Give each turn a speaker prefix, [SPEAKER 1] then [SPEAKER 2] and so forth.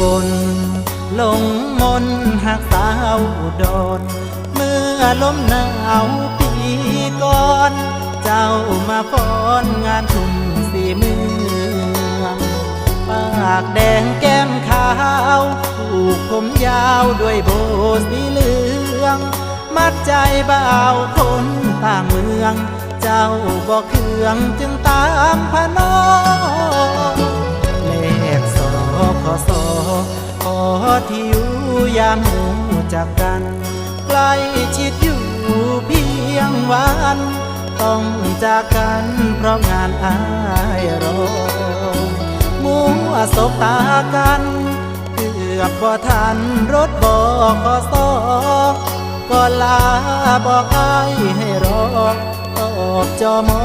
[SPEAKER 1] บลลงมนหากสาวดอนเมื่อลมหนาวปีก่อน เจ้ามาฟ้อนงานทุ่มสีมือปากแดงแก้มขาวผูกผมยาวด้วยโบสีเหลือง มัดใจเบาวคนต่างเมือง เจ้าบอกเครื่องจึงตามพนอ อที่อยู่ยามหูจากกัน ใกล้ชิดอยู่เพียงวัน ต้องจากกันเพราะงานอายรอมัวสบตากันเกือบบ่ทันรถบอกขอสอก็ลาบอกอายให้รอออกจอมอ